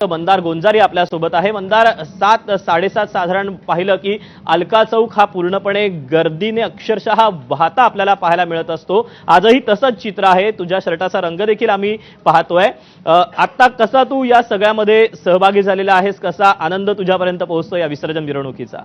मंदार गोंजारी आपल्यासोबत आहे. मंदार सात साडेसात साधारण पाहिलं की अलका चौक हा पूर्णपणे गर्दीने अक्षरशः वाहता आपल्याला पाहायला मिळत असतो. आजही तसंच चित्र आहे. तुझ्या शर्टाचा रंग देखील आम्ही पाहतोय. आत्ता कसा तू या सगळ्यामध्ये सहभागी झालेला आहेस? कसा आनंद तुझ्यापर्यंत पोहोचतो या विसर्जन मिरवणुकीचा?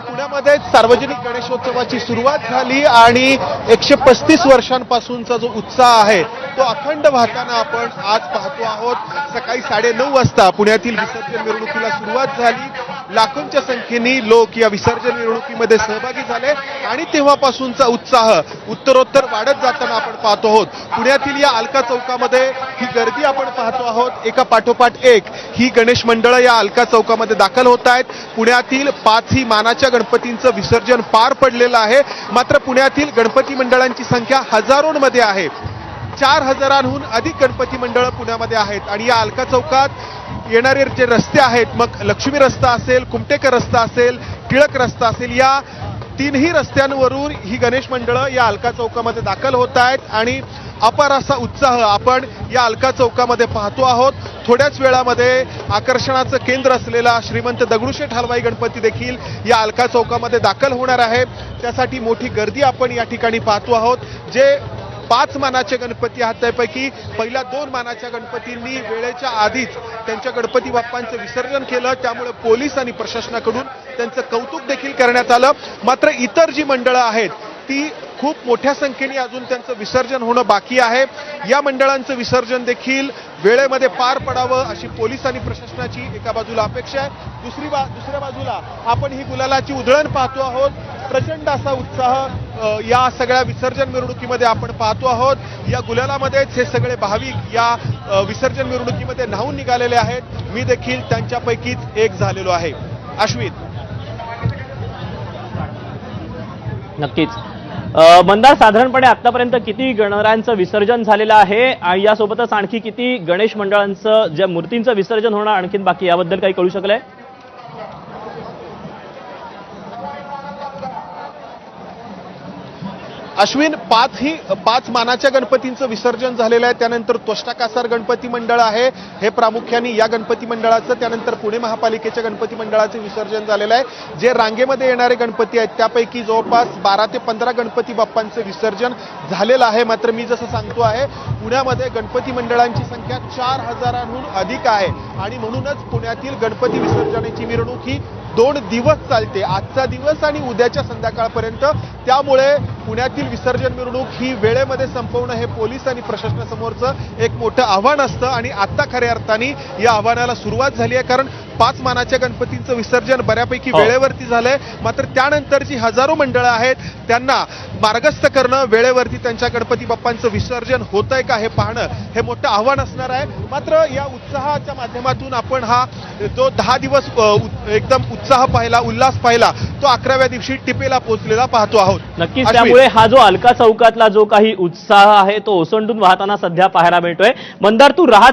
पुण्यामध्ये सार्वजनिक गणेशोत्सवाची सुरुवात झाली आणि एकशे पस्तीस वर्षांपासूनचा जो उत्साह आहे तो अखंड वाहताना आपण आज पाहतो आहोत. सकाळी साडेनऊ वाजता पुण्यातील विसर्जन मिरवणुकीला सुरुवात झाली. लाखोंच्या संख्येने लोक या विसर्जन मिरवणुकीमध्ये सहभागी झाले आणि तेव्हापासूनचा उत्साह उत्तरोत्तर वाढत जाताना आपण पाहतो आहोत. पुण्यातील या अलका चौकामध्ये ही गर्दी आपण पाहतो आहोत. एका पाठोपाठ एक ही गणेश मंडळं या अलका चौकामध्ये दाखल होत आहेत. पुण्यातील पाचही मानाच्या गणपतींचं विसर्जन पार पडलेलं आहे. मात्र पुण्यातील गणपती मंडळांची संख्या हजारोंमध्ये आहे. चार हजारांहून अधिक गणपती मंडळं पुण्यामध्ये आहेत आणि या अलका चौकात येणारे जे रस्ते आहेत मग लक्ष्मी रस्ता असेल कुमटेकर रस्ता असेल टिळक रस्ता असेल या तीनही रस्त्यांवरून ही गणेश मंडळं या अलका चौकामध्ये दाखल होत आहेत आणि अपार असा उत्साह आपण या अलका चौकामध्ये पाहतो आहोत. थोड्याच वेळामध्ये आकर्षणाचं केंद्र असलेला श्रीमंत दगडूशेठ हलवाई गणपती देखील या अलका चौकामध्ये दाखल होणार आहे. त्यासाठी मोठी गर्दी आपण या ठिकाणी पाहतो आहोत. जे पाच मानाचे गणपती आहात त्यापैकी पहिल्या दोन मानाच्या गणपतींनी वेळेच्या आधीच त्यांच्या गणपती बाप्पांचं विसर्जन केलं. त्यामुळे पोलीस आणि प्रशासनाकडून त्यांचं कौतुक देखील करण्यात आलं. मात्र इतर जी मंडळं आहेत ती खूप मोठ्या संख्येने अजून त्यांचं विसर्जन होणं बाकी आहे. या मंडळांचं विसर्जन देखील वेळेमध्ये पार पडावं अशी पोलीस आणि प्रशासनाची एका बाजूला अपेक्षा आहे. दुसरी बा दुसऱ्या बाजूला आपण ही गुलालाची उधळण पाहतो आहोत. प्रचंड असा उत्साह या सगळ्या विसर्जन मिरवणुकीमध्ये आपण पाहतो आहोत. या गुलालामध्येच हे सगळे भाविक या विसर्जन मिरवणुकीमध्ये न्हावून निघालेले आहेत. मी देखील त्यांच्यापैकीच एक झालेलो आहे. अश्वित नक्कीच. मंदार साधारणपणे आतापर्यंत किती गणरायांचं विसर्जन झालेलं आहे? आणि यासोबतच आणखी किती गणेश मंडळांचं ज्या मूर्तींचं विसर्जन होणं आणखीन बाकी याबद्दल काही कळू शकलंय? अश्विन पाच ही पाच मानाच्या गणपतींचं विसर्जन झालेलं आहे. त्यानंतर त्वष्टाकासार गणपती मंडळ आहे. हे प्रामुख्याने या गणपती मंडळाचं त्यानंतर पुणे महापालिकेच्या गणपती मंडळाचं विसर्जन झालेलं आहे. जे रांगेमध्ये येणारे गणपती आहेत त्यापैकी जवळपास बारा ते पंधरा गणपती बाप्पांचं विसर्जन झालेलं आहे. मात्र मी जसं सांगतो आहे पुण्यामध्ये गणपती मंडळांची संख्या चार हजारांहून अधिक आहे. आणि म्हणूनच पुण्यातील गणपती विसर्जनाची मिरवणूक ही दोन दिवस चालते. आजचा दिवस आणि उद्याच्या संध्याकाळपर्यंत. त्यामुळे पुण्यातील विसर्जन मिरवणूक ही वेळेमध्ये संपवणं हे पोलीस आणि प्रशासनासमोरचं एक मोठं आव्हान असतं. आणि आता खऱ्या अर्थाने या आव्हानाला सुरुवात झाली आहे. कारण पाच मानाच्या गणपतींचं विसर्जन बऱ्यापैकी हो. वेळेवरती झालंय. मात्र त्यानंतर जी हजारो मंडळं आहेत त्यांना मार्गस्थ करणं वेळेवरती त्यांच्या गणपती बाप्पांचं विसर्जन होत आहे का हे पाहणं हे मोठं आव्हान असणार आहे. मात्र या उत्साहाच्या माध्यमातून आपण हा जो दहा दिवस एकदम उत्साह पाहिला उल्हास पाहिला तो अकराव्या दिवशी टिपेला पोहोचलेला पाहतो आहोत नक्कीच. त्यामुळे हा जो अलका चौकातला जो काही उत्साह आहे तो ओसंडून वाहताना सध्या पाहायला मिळतोय मंदार तू राहत